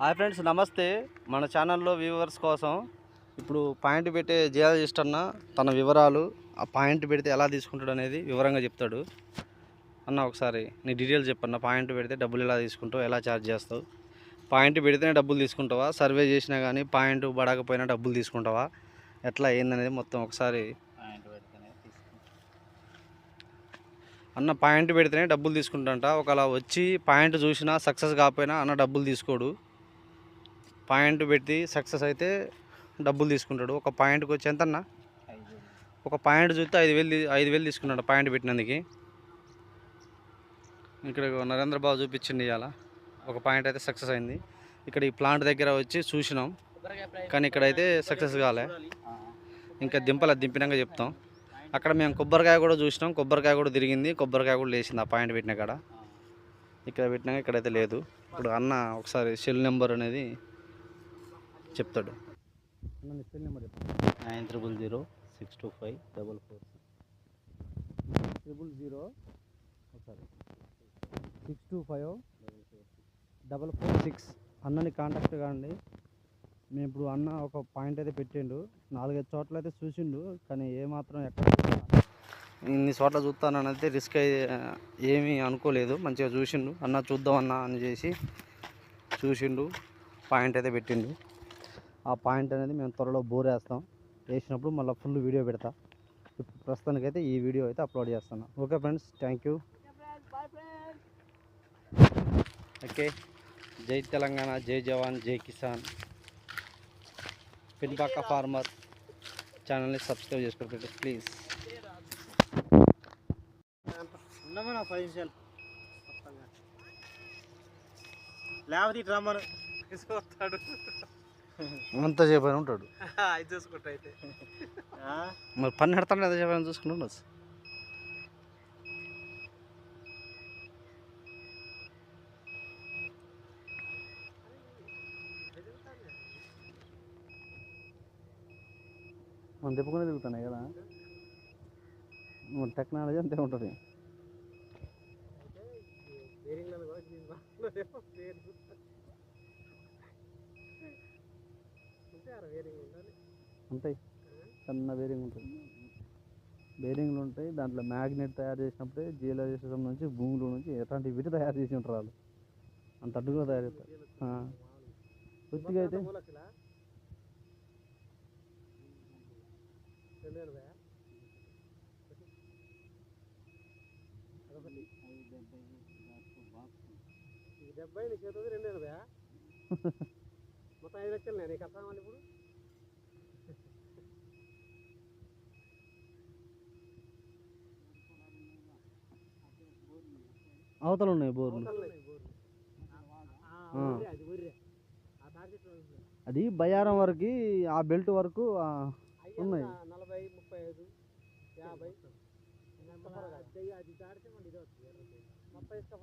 Hi friends నమస్తే. మన ఛానల్లో వ్యూవర్స్ కోసం ఇప్పుడు పాయింట్ పెట్టే జియాలజిస్ట్ అన్న తన వివరాలు ఆ పాయింట్ పెడితే ఎలా తీసుకుంటాడు అనేది వివరంగా చెప్తాడు. అన్న ఒకసారి నీ డీటెయిల్స్ చెప్పన్న పాయింట్ పెడితే డబ్బులు ఎలా తీసుకుంటావు ఎలా ఛార్జ్ చేస్తావు? పాయింట్ పెడితేనే డబ్బులు తీసుకుంటావా? సర్వే చేసినా కానీ పాయింట్ పడకపోయినా డబ్బులు తీసుకుంటావా? ఎట్లా ఏందనేది మొత్తం ఒకసారి తీసుకుంటాం. అన్న పాయింట్ పెడితేనే డబ్బులు తీసుకుంటాంట ఒకవేళ వచ్చి పాయింట్ చూసినా సక్సెస్ కాకపోయినా అన్న డబ్బులు తీసుకోడు. పాయింట్ పెట్టి సక్సెస్ అయితే డబ్బులు తీసుకుంటాడు. ఒక పాయింట్కి వచ్చి ఎంతన్నా ఒక పాయింట్ చూస్తే ఐదు వేలు ఐదు వేలు తీసుకున్నాడు పాయింట్ పెట్టినందుకు. ఇక్కడ నరేంద్ర బాబు చూపించింది ఇవాళ. ఒక పాయింట్ అయితే సక్సెస్ అయింది. ఇక్కడ ఈ ప్లాంట్ దగ్గర వచ్చి చూసినాం. కానీ ఇక్కడైతే సక్సెస్ కాలే. ఇంకా దింపల దింపినాక చెప్తాం. అక్కడ మేము కొబ్బరికాయ కూడా చూసినాం. కొబ్బరికాయ కూడా తిరిగింది. కొబ్బరికాయ కూడా లేచింది ఆ పాయింట్ పెట్టిన కాడ. ఇక్కడ పెట్టినాక ఇక్కడైతే లేదు. ఇప్పుడు అన్న ఒకసారి సెల్ నెంబర్ అనేది చెప్తాడు. అన్న cell number nine triple zero six two five double four triple zero ఒకసారి six two five double four six. అన్నని కాంటాక్ట్ కాండి. మేము ఇప్పుడు అన్న ఒక పాయింట్ అయితే పెట్టిండు. నాలుగైదు చోట్ల అయితే చూసిండు కానీ ఏమాత్రం ఎక్కడ ఇన్ని చోట్ల చూస్తానని అయితే రిస్క్ అయ్యి ఏమీ అనుకోలేదు. మంచిగా చూసిండు. అన్న చూద్దాం అన్న అని చేసి చూసిండు. పాయింట్ అయితే పెట్టిండు. ఆ పాయింట్ అనేది మేము త్వరలో బోర్ వేస్తాం. వేసినప్పుడు మళ్ళీ ఫుల్ వీడియో పెడతా. ఇప్పుడు ప్రస్తుతానికైతే ఈ వీడియో అయితే అప్లోడ్ చేస్తాను okay friends thank you. Okay. జై తెలంగాణ జై జవాన్ జై కిసాన్. పిన్పాక ఫార్మర్ ఛానల్ని సబ్స్క్రైబ్ చేసుకోండి ప్లీజ్. లేకపోతే ఇటు రమ్మను తీసుకొస్తాడు అంత చెప్పని ఉంటాడు. అది చూసుకుంటా అయితే. మరి పని పెడతాను ఎంత చెప్పని చూసుకుంటుండదు మనం తిప్పుకునే తిరుగుతున్నాయి కదా. మన టెక్నాలజీ అంతే ఉంటుంది. ఉంటాయి. సన్న బేరింగ్ ఉంటుంది. బేరింగ్లు ఉంటాయి. దాంట్లో మ్యాగ్నెట్ తయారు చేసినప్పుడే జియలైజేషన్ నుంచి భూముల నుంచి ఎట్లాంటి విటి తయారు చేసి ఉంటారు వాళ్ళు. అంత అడ్డుగా తయారు చేస్తారు. కొద్దిగా అయితే డెబ్బై రెండు మొత్తం ఐదు లక్షలు నేను నీకు అర్థం ఇప్పుడు. అవతల ఉన్నాయి బోర్లు. అది బయారం వరకు ఆ బెల్ట్ వరకు ఉన్నాయి. నలభై ముప్పై ఐదు యాభై. అది దాడితే మొత్తం ఇసుక